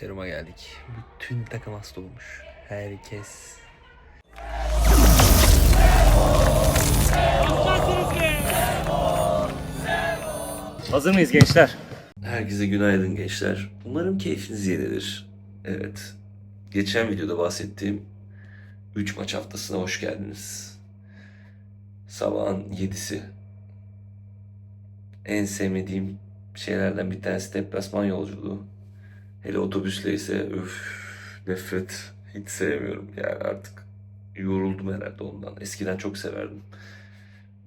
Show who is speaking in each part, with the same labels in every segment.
Speaker 1: Seruma geldik. Bütün takım hasta olmuş. Herkes.
Speaker 2: Hazır mıyız gençler?
Speaker 1: Herkese günaydın gençler. Umarım keyfiniz yerindedir. Evet. Geçen videoda bahsettiğim 3 maç haftasına hoş geldiniz. Sabahın 7'si. En sevmediğim şeylerden bir tanesi deplasman yolculuğu. Hele otobüsle ise öf nefret. Hiç sevmiyorum yani artık. Yoruldum herhalde ondan. Eskiden çok severdim.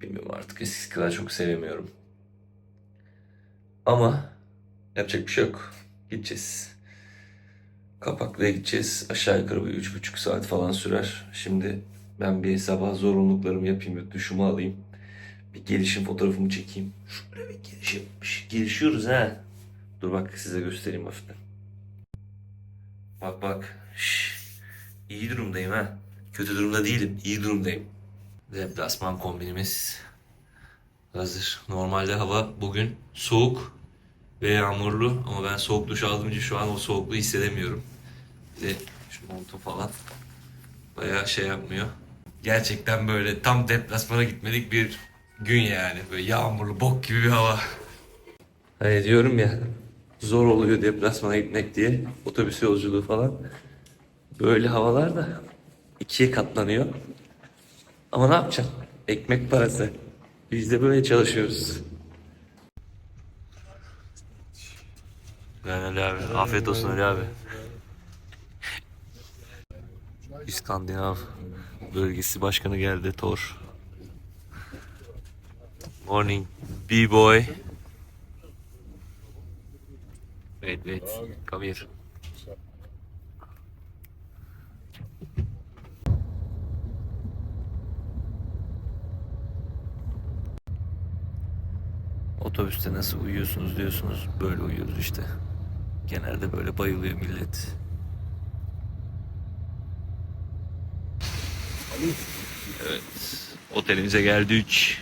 Speaker 1: Bilmiyorum artık eskisi kadar çok sevemiyorum. Ama yapacak bir şey yok. Gideceğiz. Kapaklı'ya gideceğiz. Aşağı yukarı bir üç buçuk saat falan sürer. Şimdi ben bir sabah zorunluluklarımı yapayım. Duşumu alayım. Bir gelişim fotoğrafımı çekeyim. Şöyle bir gelişim. Gelişiyoruz ha. Dur bak size göstereyim hafiften. Bak bak. Şş. İyi durumdayım ha. Kötü durumda değilim. İyi durumdayım. Deplasman kombinimiz hazır. Normalde hava bugün soğuk ve yağmurlu ama ben soğuk duş aldığım şu an o soğukluğu hissedemiyorum. Bir de şu montum falan bayağı şey yapmıyor. Gerçekten böyle tam deplasmana gitmedik bir gün yani. Böyle yağmurlu bok gibi bir hava. Hani diyorum ya zor oluyor deplasmana gitmek diye otobüs yolculuğu falan. Böyle havalar da ikiye katlanıyor. Ama ne yapacaksın? Ekmek parası. Biz de böyle çalışıyoruz. Ben Ali abi. Afiyet olsun Ali abi. İskandinav bölgesi başkanı geldi Thor. Morning B-boy. Wait wait. Come here. Otobüste nasıl uyuyorsunuz diyorsunuz. Böyle uyuyoruz işte. Genelde böyle bayılıyor millet. Evet. Otelimize geldik.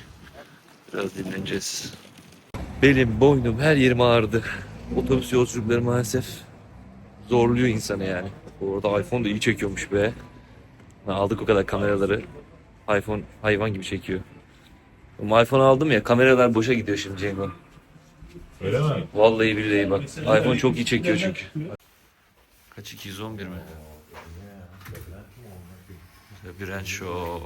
Speaker 1: Biraz dinleneceğiz. Belim, boynum, her yerim ağrıdı. Otobüs yolculukları maalesef zorluyor insanı yani. Orada iPhone da iyi çekiyormuş be. Aldık o kadar kameraları. iPhone hayvan gibi çekiyor. Ama iPhone aldım ya kameralar boşa gidiyor şimdi Cengo.
Speaker 3: Öyle mi?
Speaker 1: Vallahi billahi bak. iPhone çok iyi çekiyor çünkü. Kaç 211 mi? Labirent Show.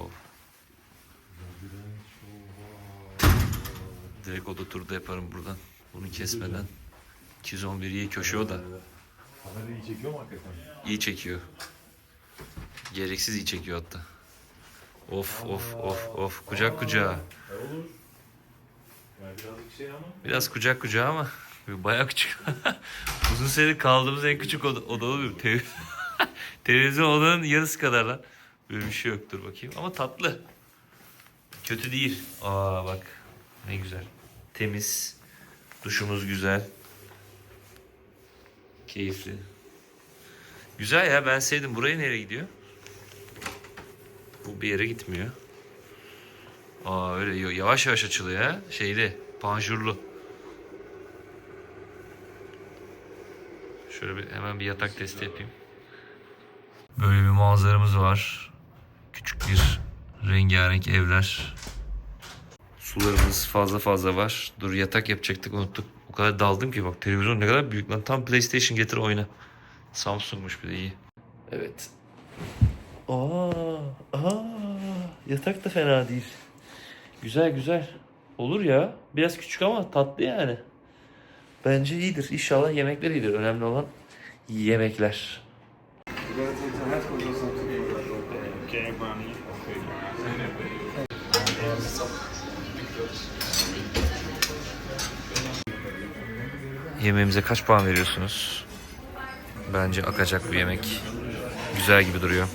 Speaker 1: Direkt oda turda yaparım buradan. Bunu kesmeden. 211 iyi köşe o da.
Speaker 3: Kamera iyi çekiyor mu hakikaten?
Speaker 1: İyi çekiyor. Gereksiz iyi çekiyor hatta. Of of of of kucak kucağa.
Speaker 3: E olur. Yani birazcık şey ama.
Speaker 1: Biraz kucak kucağa ama bayağı küçük. Uzun süredir kaldığımız en küçük oda, oda oluyor. Te- Televizyon odanın yarısı kadar lan. Böyle bir şey yoktur bakayım ama tatlı. Kötü değil. Aa bak ne güzel. Temiz. Duşumuz güzel. Keyifli. Güzel ya ben sevdim. Buraya nereye gidiyor? Bu bir yere gitmiyor. Aa öyle yavaş yavaş açılıyor ha. Şeyli, panjurlu. Şöyle bir hemen bir yatak testi yapayım. Böyle bir manzaramız var. Küçük bir rengarenk evler. Sularımız fazla fazla var. Dur yatak yapacaktık unuttuk. Kadar daldım ki bak televizyon ne kadar büyük lan. Tam PlayStation getir oyna. Samsung'muş bir de iyi. Evet. Aa, aa, yatak da fena değil. Güzel güzel. Olur ya. Biraz küçük ama tatlı yani. Bence iyidir. İnşallah yemekler iyidir. Önemli olan yemekler. Yemeğimize kaç puan veriyorsunuz? Bence akacak bu yemek. Güzel gibi duruyor.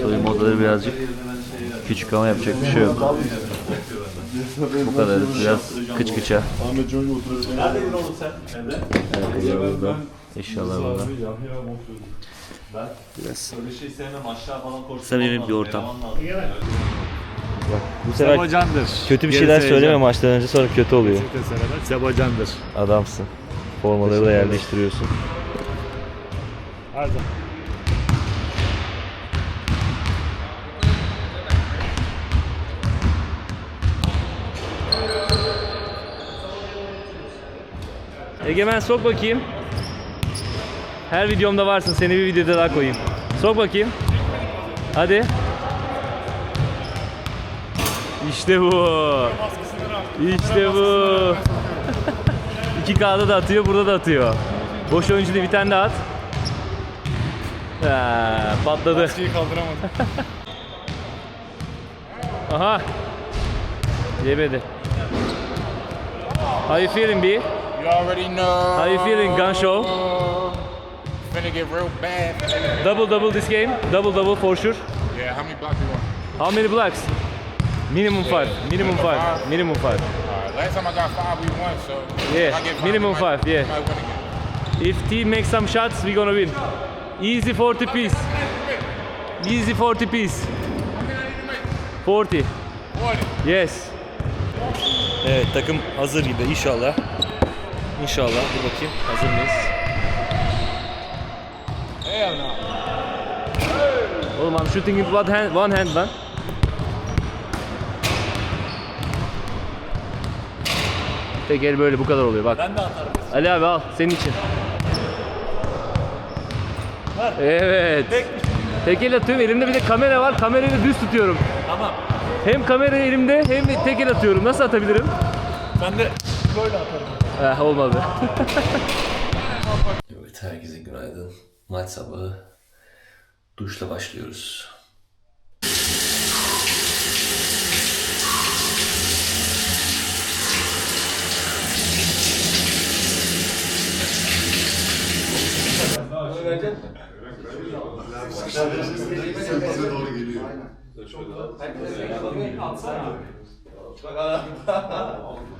Speaker 2: Soyunma odaları birazcık küçük ama yapacak bir şey yok. Bu kadar biraz kıç kıça.
Speaker 3: Ahmet Çocuk oturabilir. Neredeydin oğlum sen? Evde.
Speaker 2: Ayakkabılar burada. İnşallah burada.
Speaker 3: Ben
Speaker 2: Biraz.
Speaker 3: öyle şey sevmem aşağı falan koşturmam
Speaker 2: Samimi bir ortam.
Speaker 3: lazım.
Speaker 2: Bu sefer
Speaker 4: Sebacandır.
Speaker 2: kötü bir şeyler söyleme maçtan önce sonra kötü oluyor.
Speaker 4: Sebacandır.
Speaker 2: Adamsın. Formaları da yerleştiriyorsun.
Speaker 4: Her zaman.
Speaker 2: Egemen sok bakayım. Her videomda varsın. Seni bir videoda daha koyayım. Sok bakayım. Hadi. İşte bu. İşte bu. 2K'da da atıyor, burada da atıyor. Boş oyuncu bir tane daha at. Ha, patladı.
Speaker 4: Şeyi kaldıramadım.
Speaker 2: Aha. Yemedi. How you feeling B?
Speaker 5: You already know.
Speaker 2: How you feeling, gun show?
Speaker 5: Finna get real bad.
Speaker 2: Double double this game. Double double for sure.
Speaker 5: Yeah, how many blocks you want?
Speaker 2: How many blocks? Minimum five. Minimum five. Minimum five.
Speaker 5: Alright, last time I got five, we won, so.
Speaker 2: Yeah,
Speaker 5: get
Speaker 2: minimum
Speaker 5: might-
Speaker 2: five, yeah. If team makes some shots, we gonna win. Easy 40 piece. Easy 40 piece. 40. Yes. Evet takım hazır gibi inşallah. İnşallah. Dur bakayım. Hazır mıyız? Oğlum I'm shooting in one hand, one hand lan. Tek el böyle bu kadar oluyor bak. Ben de atarım. Ali abi al senin için. Evet. Tek, el atıyorum elimde bir de kamera var kamerayı düz tutuyorum. Tamam. Hem kamera elimde hem de tek el atıyorum. Nasıl atabilirim? Ben de böyle atarım. Eh, olmadı.
Speaker 1: Evet herkese günaydın. Maç sabahı. Duşla başlıyoruz.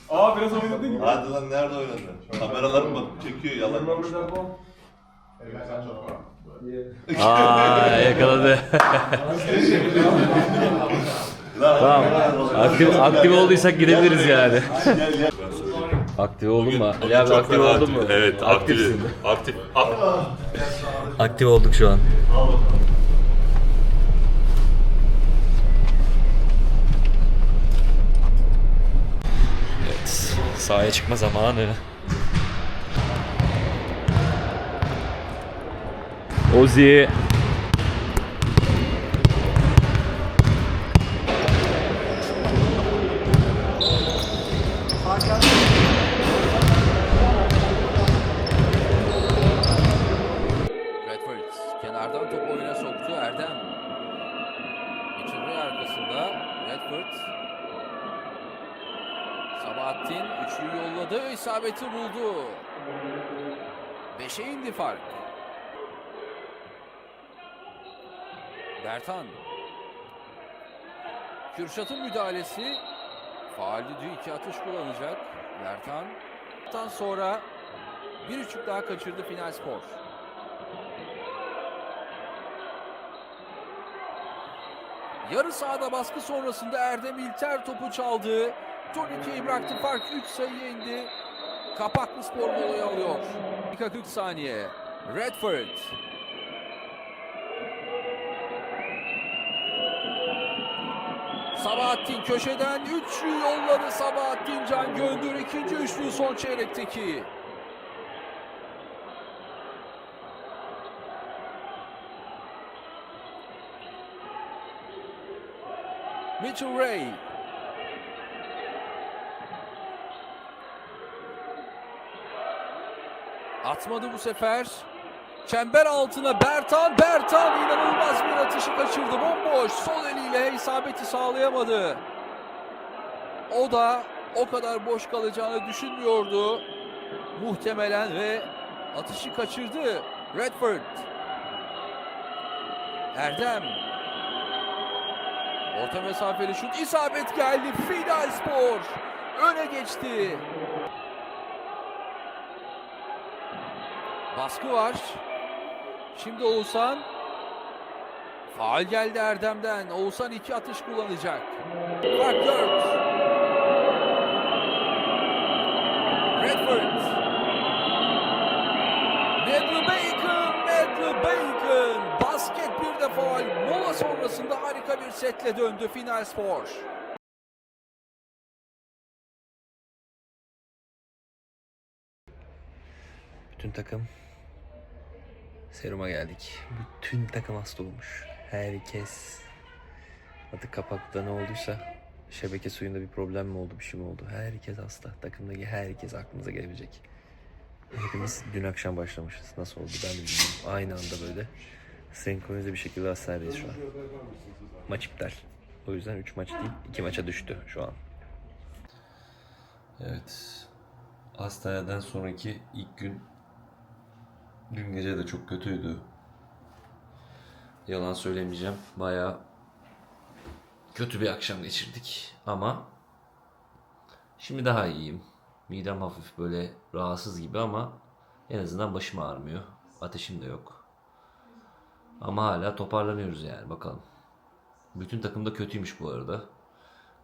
Speaker 2: Hadi
Speaker 6: lan nerede oynadın? Kameralar mı çekiyor yalan konuşma.
Speaker 2: Aa yakaladı. tamam. Aktif, aktif olduysak gidebiliriz yani.
Speaker 6: Gel gel.
Speaker 2: Aktif oldun mu? Ali abi aktif oldun mu?
Speaker 6: Evet
Speaker 2: Aktifsin.
Speaker 6: Aktif.
Speaker 2: Aktif olduk şu an. Evet, sahaya çıkma zamanı. Ozi.
Speaker 7: Redford kenardan topu oyuna soktu Erdem. Geçirme arkasında Redford. Sabahattin üçlüyü isabeti buldu. Beşe indi fark. Bertan. Kürşat'ın müdahalesi. Faal düdüğü iki atış kullanacak. Bertan. Bertan sonra bir üçlük daha kaçırdı Final Spor. Yarı sahada baskı sonrasında Erdem İlter topu çaldı. Turnikeyi bıraktı fark 3 sayıya indi. Kapaklı spor molayı alıyor. Dakika 40 saniye. Redford. Sabahattin köşeden üçlü yolladı Sabahattin Can Göndür ikinci üçlü son çeyrekteki. Mitchell Ray. Atmadı bu sefer. Çember altına Bertan, Bertan inanılmaz bir atışı kaçırdı. Bomboş. Sol eliyle isabeti sağlayamadı. O da o kadar boş kalacağını düşünmüyordu. Muhtemelen ve atışı kaçırdı. Redford. Erdem. Orta mesafeli şut isabet geldi. Fidal Spor öne geçti. Baskı var. Şimdi Oğuzhan. Faal geldi Erdem'den. Oğuzhan iki atış kullanacak. Fark 4. Redford. Matthew Bacon, Matthew Bacon. Basket bir de faal. Mola sonrasında harika bir setle döndü Final Spor.
Speaker 1: Bütün takım seruma geldik. Bütün takım hasta olmuş. Herkes artık kapakta ne olduysa şebeke suyunda bir problem mi oldu bir şey mi oldu? Herkes hasta. Takımdaki herkes aklınıza gelebilecek. Hepimiz dün akşam başlamışız. Nasıl oldu ben de bilmiyorum. Aynı anda böyle senkronize bir şekilde hastanedeyiz şu an. Maç iptal. O yüzden 3 maç değil 2 maça düştü şu an. Evet. Hastaneden sonraki ilk gün Dün gece de çok kötüydü. Yalan söylemeyeceğim. Bayağı kötü bir akşam geçirdik. Ama şimdi daha iyiyim. Midem hafif böyle rahatsız gibi ama en azından başım ağrımıyor. Ateşim de yok. Ama hala toparlanıyoruz yani bakalım. Bütün takım da kötüymüş bu arada.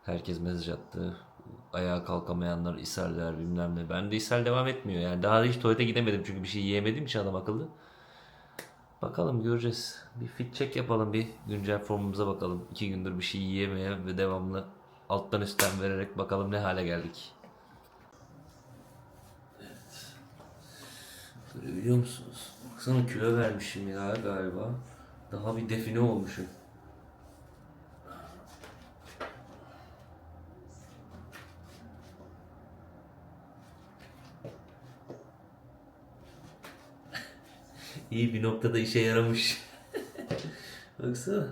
Speaker 1: Herkes mesaj attı. Ayağa kalkamayanlar, ishaller bilmem ne. Ben de ishal devam etmiyor. Yani daha hiç tuvalete gidemedim çünkü bir şey yiyemedim için adam akıllı. Bakalım göreceğiz. Bir fit check yapalım bir güncel formumuza bakalım. İki gündür bir şey yiyemeye ve devamlı alttan üstten vererek bakalım ne hale geldik. Evet. Görebiliyor musunuz? Baksana kilo vermişim ya galiba. Daha bir define olmuşum. İyi bir noktada işe yaramış. Baksana.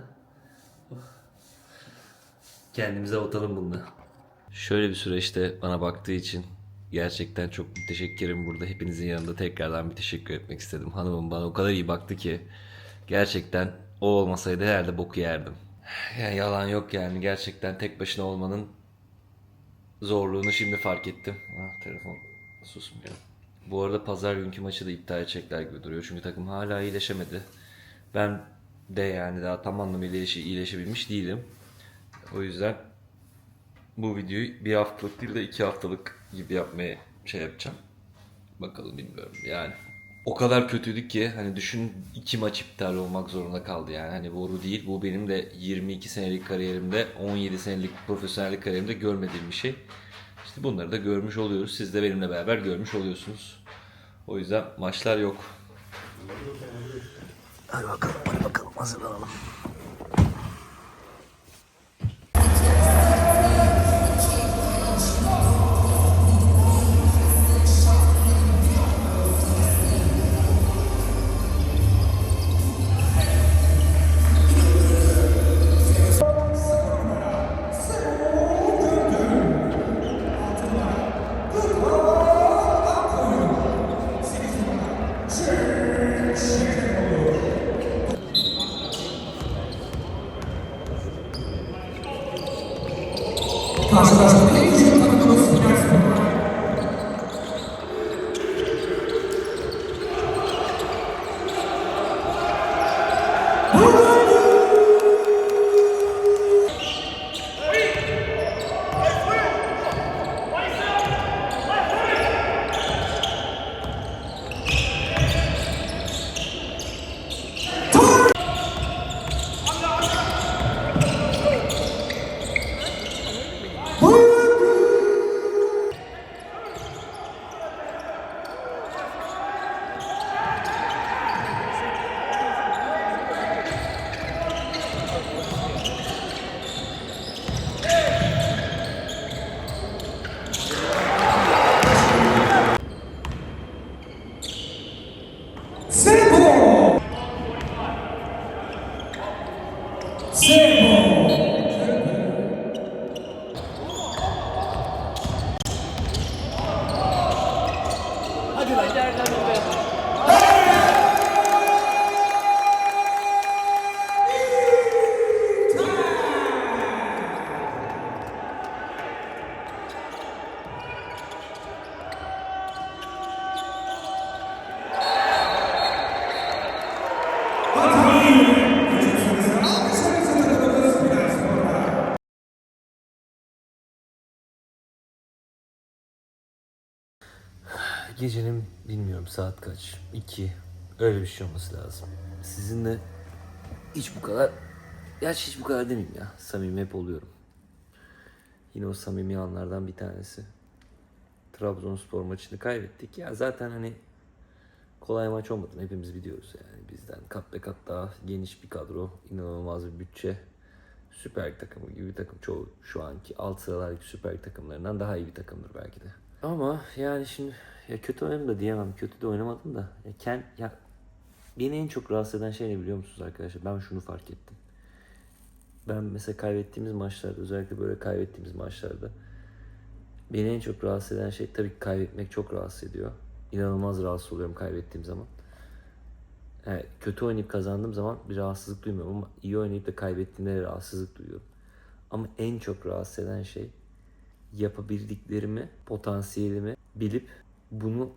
Speaker 1: Kendimize atalım bunu. Şöyle bir süreçte bana baktığı için gerçekten çok müteşekkirim burada. Hepinizin yanında tekrardan bir teşekkür etmek istedim. Hanımım bana o kadar iyi baktı ki gerçekten o olmasaydı herhalde boku yerdim. Yani yalan yok yani gerçekten tek başına olmanın zorluğunu şimdi fark ettim. Ah telefon susmuyor. Bu arada pazar günkü maçı da iptal edecekler gibi duruyor. Çünkü takım hala iyileşemedi. Ben de yani daha tam anlamıyla iyileşe, iyileşebilmiş değilim. O yüzden bu videoyu bir haftalık değil de iki haftalık gibi yapmaya şey yapacağım. Bakalım bilmiyorum yani. O kadar kötüydük ki hani düşün iki maç iptal olmak zorunda kaldı yani. Hani boru değil bu benim de 22 senelik kariyerimde 17 senelik profesyonellik kariyerimde görmediğim bir şey. Bunları da görmüş oluyoruz. Siz de benimle beraber görmüş oluyorsunuz. O yüzden maçlar yok. Hadi bakalım, hadi bakalım hazırlanalım. Gecenin bilmiyorum saat kaç. 2. Öyle bir şey olması lazım. Sizinle hiç bu kadar Gerçi hiç bu kadar demeyeyim ya. Samimi hep oluyorum. Yine o samimi anlardan bir tanesi. Trabzonspor maçını kaybettik. Ya zaten hani kolay maç olmadığını hepimiz biliyoruz yani. Bizden kat be kat daha geniş bir kadro, inanılmaz bir bütçe. Süper Lig takımı gibi bir takım. Çoğu şu anki alt sıralardaki Süper Lig takımlarından daha iyi bir takımdır belki de. Ama yani şimdi ya kötü oynadım da diyemem. Kötü de oynamadım da. Ya, ken, ya beni en çok rahatsız eden şey ne biliyor musunuz arkadaşlar? Ben şunu fark ettim. Ben mesela kaybettiğimiz maçlarda özellikle böyle kaybettiğimiz maçlarda beni en çok rahatsız eden şey tabii ki kaybetmek çok rahatsız ediyor. İnanılmaz rahatsız oluyorum kaybettiğim zaman. Yani kötü oynayıp kazandığım zaman bir rahatsızlık duymuyorum ama iyi oynayıp da kaybettiğimde de rahatsızlık duyuyorum. Ama en çok rahatsız eden şey yapabildiklerimi, potansiyelimi bilip bunu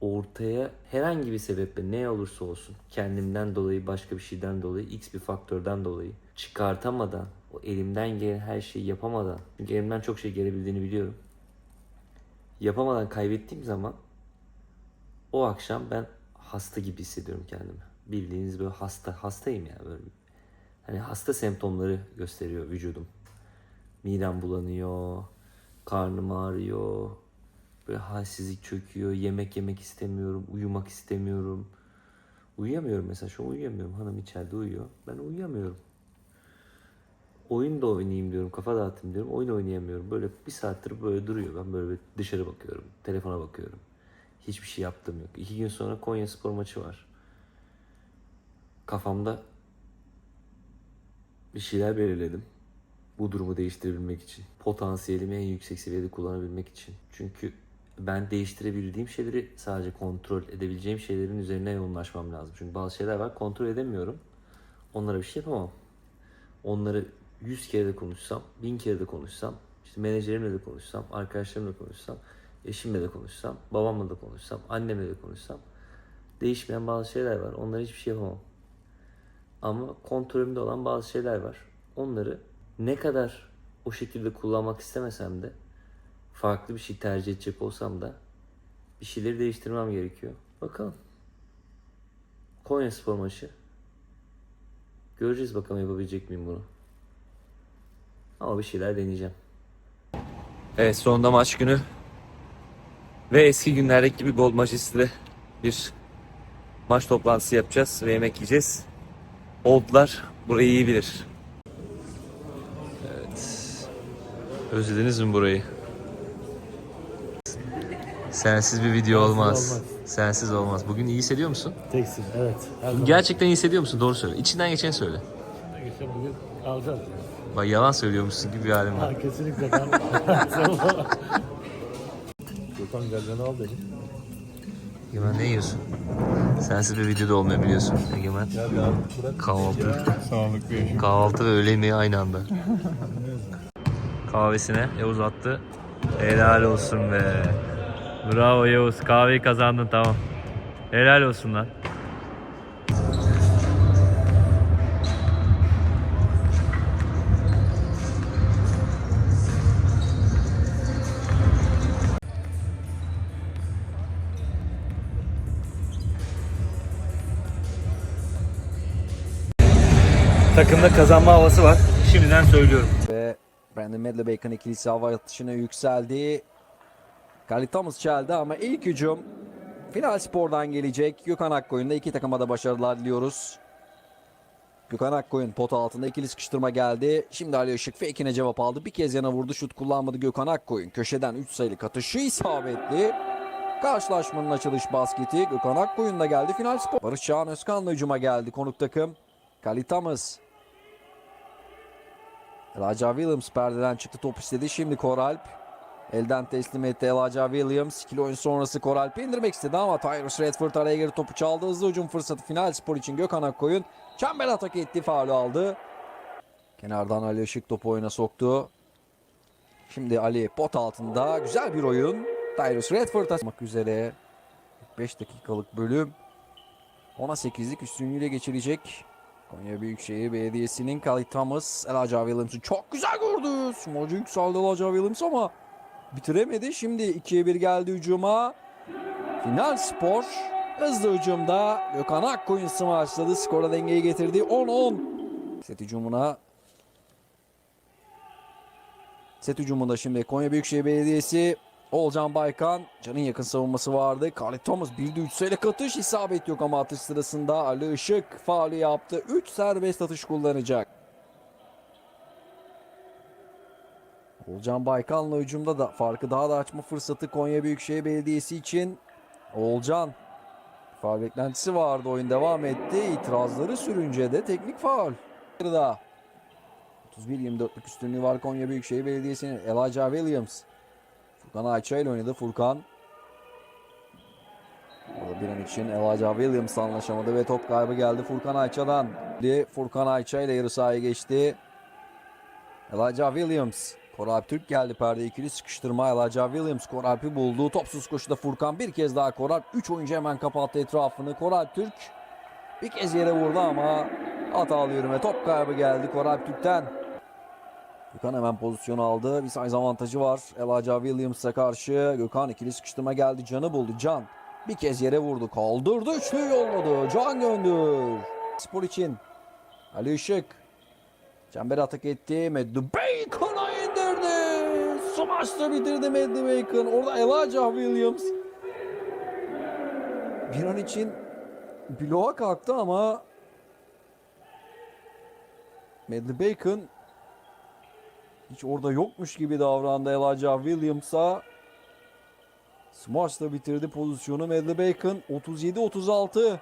Speaker 1: ortaya herhangi bir sebeple ne olursa olsun kendimden dolayı başka bir şeyden dolayı x bir faktörden dolayı çıkartamadan o elimden gelen her şeyi yapamadan çünkü elimden çok şey gelebildiğini biliyorum yapamadan kaybettiğim zaman o akşam ben hasta gibi hissediyorum kendimi. Bildiğiniz böyle hasta, hastayım ya böyle. Hani hasta semptomları gösteriyor vücudum. Midem bulanıyor, karnım ağrıyor, böyle halsizlik çöküyor, yemek yemek istemiyorum, uyumak istemiyorum. Uyuyamıyorum mesela şu an uyuyamıyorum. Hanım içeride uyuyor. Ben uyuyamıyorum. Oyun da oynayayım diyorum, kafa dağıtayım diyorum. Oyun oynayamıyorum. Böyle bir saattir böyle duruyor. Ben böyle dışarı bakıyorum, telefona bakıyorum. Hiçbir şey yaptığım yok. İki gün sonra Konya Spor maçı var. Kafamda bir şeyler belirledim. Bu durumu değiştirebilmek için. Potansiyelimi en yüksek seviyede kullanabilmek için. Çünkü ben değiştirebildiğim şeyleri sadece kontrol edebileceğim şeylerin üzerine yoğunlaşmam lazım. Çünkü bazı şeyler var kontrol edemiyorum. Onlara bir şey yapamam. Onları 100 kere de konuşsam, 1000 kere de konuşsam, işte menajerimle de konuşsam, arkadaşlarımla konuşsam, eşimle de konuşsam, babamla da konuşsam, annemle de konuşsam değişmeyen bazı şeyler var. Onlara hiçbir şey yapamam. Ama kontrolümde olan bazı şeyler var. Onları ne kadar o şekilde kullanmak istemesem de farklı bir şey tercih edecek olsam da bir şeyleri değiştirmem gerekiyor. Bakalım. Konya Spor maçı. Göreceğiz bakalım yapabilecek miyim bunu. Ama bir şeyler deneyeceğim. Evet sonunda maç günü. Ve eski günlerdeki gibi Gold Majeste'de bir maç toplantısı yapacağız ve yemek yiyeceğiz. Oldlar burayı iyi bilir. Evet. Özlediniz mi burayı? Sensiz bir video olmaz.
Speaker 4: olmaz.
Speaker 1: Sensiz olmaz. Bugün iyi hissediyor musun?
Speaker 4: Teksin evet. Her zaman.
Speaker 1: Gerçekten iyi hissediyor musun? Doğru söyle. İçinden geçeni söyle.
Speaker 4: İşte bugün alacağız.
Speaker 1: Bak yalan söylüyormuşsun gibi bir halim var.
Speaker 4: Ha, kesinlikle ben. Gökhan Gazan'ı al dedim.
Speaker 1: Egemen ne yiyorsun? Sensiz bir videoda olmuyor biliyorsun. Egemen kahvaltı.
Speaker 5: Sağlıklı yaşam.
Speaker 1: Kahvaltı ve öğle yemeği aynı anda. Kahvesine Yavuz attı. Helal olsun be. Bravo Yavuz. Kahveyi kazandın tamam. Helal olsun lan. Takımda kazanma havası var. Şimdiden söylüyorum.
Speaker 8: Ve Brandon Medlebacon ikilisi hava atışına yükseldi. Khalid Thomas çeldi ama ilk hücum Final Spor'dan gelecek. Gökhan Akkoyun'da iki takıma da başarılar diliyoruz. Gökhan Akkoyun pot altında ikili sıkıştırma geldi. Şimdi Ali Işık fake'ine cevap aldı. Bir kez yana vurdu. Şut kullanmadı Gökhan Akkoyun. Köşeden 3 sayılık atışı isabetli. Karşılaşmanın açılış basketi Gökhan Akkoyun geldi. Final Spor. Barış Çağan Özkan'la hücuma geldi konuk takım. Thomas Elijah Williams perdeden çıktı top istedi. Şimdi Koralp elden teslim etti Elijah Williams. İkili oyun sonrası Koralp'i indirmek istedi ama Tyrus Redford araya girip topu çaldı. Hızlı hücum fırsatı final spor için Gökhan Akkoyun. Çember atak etti faulü aldı. Kenardan Ali Işık topu oyuna soktu. Şimdi Ali pot altında güzel bir oyun. Tyrus Redford atmak üzere. 5 dakikalık bölüm. 10'a 8'lik üstünlüğüyle geçirecek. Konya Büyükşehir Belediyesi'nin Khalid Thomas, Elijah Williams'ı çok güzel gördü. Smolcu yükseldi Elijah Williams ama bitiremedi. Şimdi 2'ye 1 geldi hücuma. Final spor hızlı hücumda Gökhan Akkoyun smaçladı. Skora dengeyi getirdi. 10-10. Set hücumuna Set hücumunda şimdi Konya Büyükşehir Belediyesi Olcan Baykan Can'ın yakın savunması vardı. Khalid Thomas bildi 3 sayılık atış isabet yok ama atış sırasında Ali Işık faulü yaptı. 3 serbest atış kullanacak. Olcan Baykan'la hücumda da farkı daha da açma fırsatı Konya Büyükşehir Belediyesi için. Olcan faul beklentisi vardı. Oyun devam etti. İtirazları sürünce de teknik. Daha 31-24'lük üstünlüğü var Konya Büyükşehir Belediyesi'nin. Elijah Williams. Furkan Ayça ile oynadı. Furkan. Orada bir an için Elijah Williams anlaşamadı ve top kaybı geldi Furkan Ayça'dan. Furkan Ayça ile yarı sahaya geçti. Elijah Williams. Koralp Türk geldi perde ikili sıkıştırma. Elijah Williams Koralp'i buldu. Topsuz koşuda Furkan bir kez daha Koralp. 3 oyuncu hemen kapattı etrafını. Koralp Türk bir kez yere vurdu ama hatalı yürüme. Top kaybı geldi Koralp Türk'ten. Gökhan hemen pozisyon aldı. Bir size avantajı var. Elijah Williams'a karşı. Gökhan ikili sıkıştırma geldi. Can'ı buldu. Can bir kez yere vurdu. Kaldırdı. Üçlüyü yolladı. Can göndür. Spor için. Ali Işık. Çember atak etti. Medli Bacon'a Smaçla bitirdi Medli Bacon. Orada Elijah Williams. Bir an için bloğa kalktı ama Medli Bacon hiç orada yokmuş gibi davrandı Elijah Williams'a. Smaçla bitirdi pozisyonu Medli Bacon 37-36.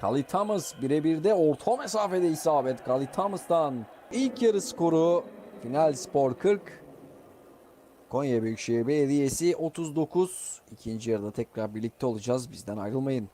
Speaker 8: Khalid Thomas birebir de orta mesafede isabet Khalid Thomas'tan. İlk yarı skoru Final Spor 40. Konya Büyükşehir Belediyesi 39. İkinci yarıda tekrar birlikte olacağız. Bizden ayrılmayın.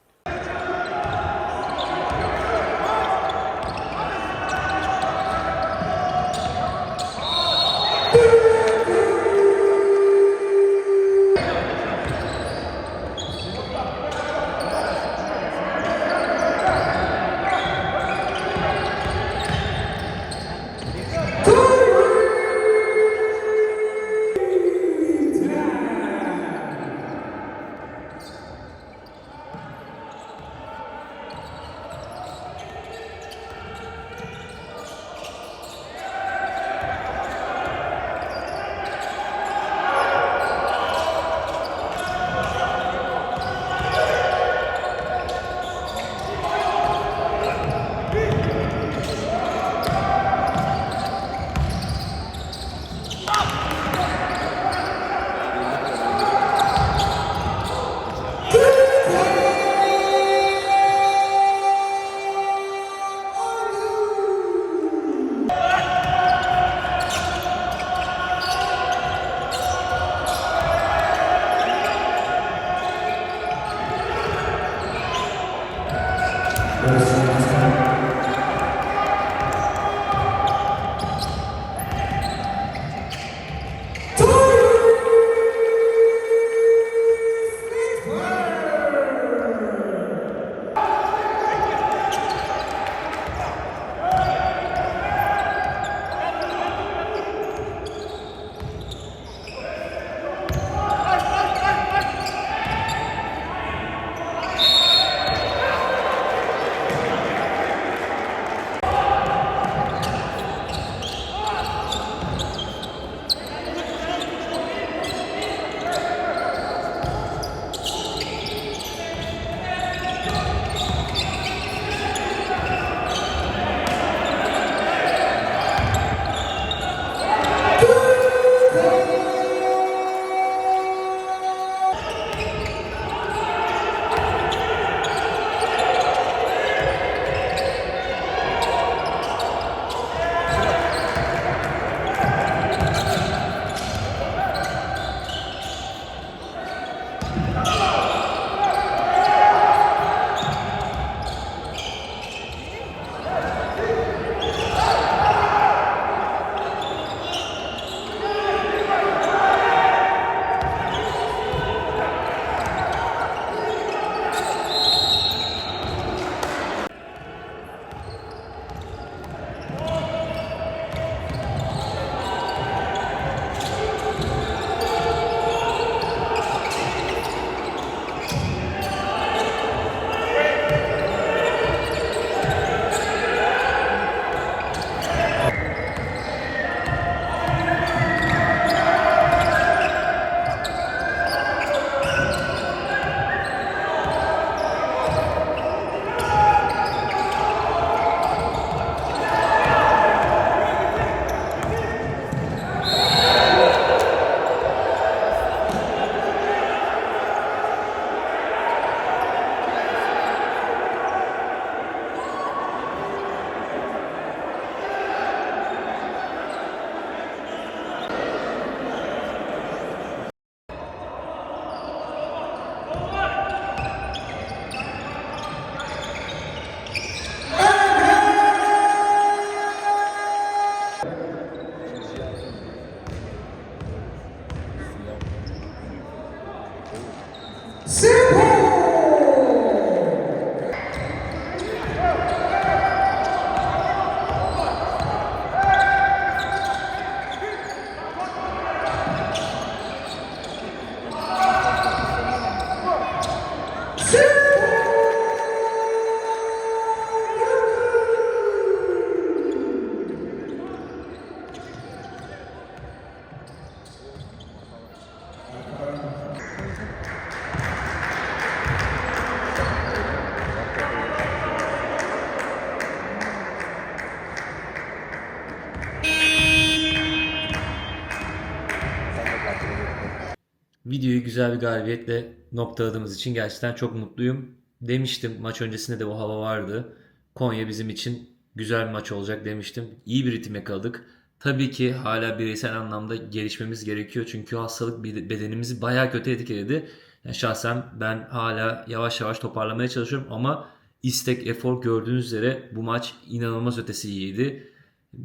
Speaker 1: Galibiyetle noktaladığımız için gerçekten çok mutluyum. Demiştim maç öncesinde de bu hava vardı. Konya bizim için güzel bir maç olacak demiştim. İyi bir ritim yakaladık. Tabii ki hala bireysel anlamda gelişmemiz gerekiyor. Çünkü hastalık bed- bedenimizi bayağı kötü etkiledi. Yani şahsen ben hala yavaş yavaş toparlamaya çalışıyorum ama istek, efor gördüğünüz üzere bu maç inanılmaz ötesi iyiydi.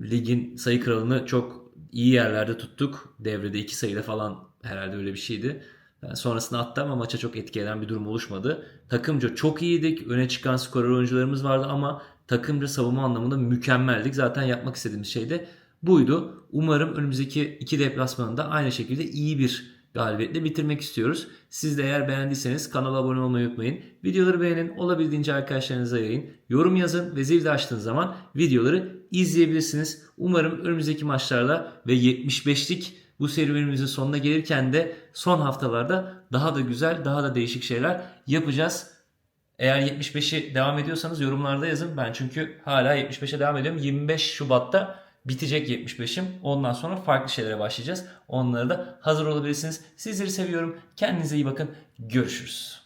Speaker 1: Ligin sayı kralını çok iyi yerlerde tuttuk. Devrede iki sayıyla falan herhalde öyle bir şeydi. Ben sonrasında attı ama maça çok etki eden bir durum oluşmadı. Takımca çok iyiydik. Öne çıkan skorer oyuncularımız vardı ama takımca savunma anlamında mükemmeldik. Zaten yapmak istediğimiz şey de buydu. Umarım önümüzdeki iki deplasmanında aynı şekilde iyi bir galibiyetle bitirmek istiyoruz. Siz de eğer beğendiyseniz kanala abone olmayı unutmayın. Videoları beğenin, olabildiğince arkadaşlarınıza yayın. Yorum yazın ve zil açtığınız zaman videoları izleyebilirsiniz. Umarım önümüzdeki maçlarda ve 75'lik bu serüvenimizin sonuna gelirken de son haftalarda daha da güzel, daha da değişik şeyler yapacağız. Eğer 75'i devam ediyorsanız yorumlarda yazın. Ben çünkü hala 75'e devam ediyorum. 25 Şubat'ta bitecek 75'im. Ondan sonra farklı şeylere başlayacağız. Onlara da hazır olabilirsiniz. Sizleri seviyorum. Kendinize iyi bakın. Görüşürüz.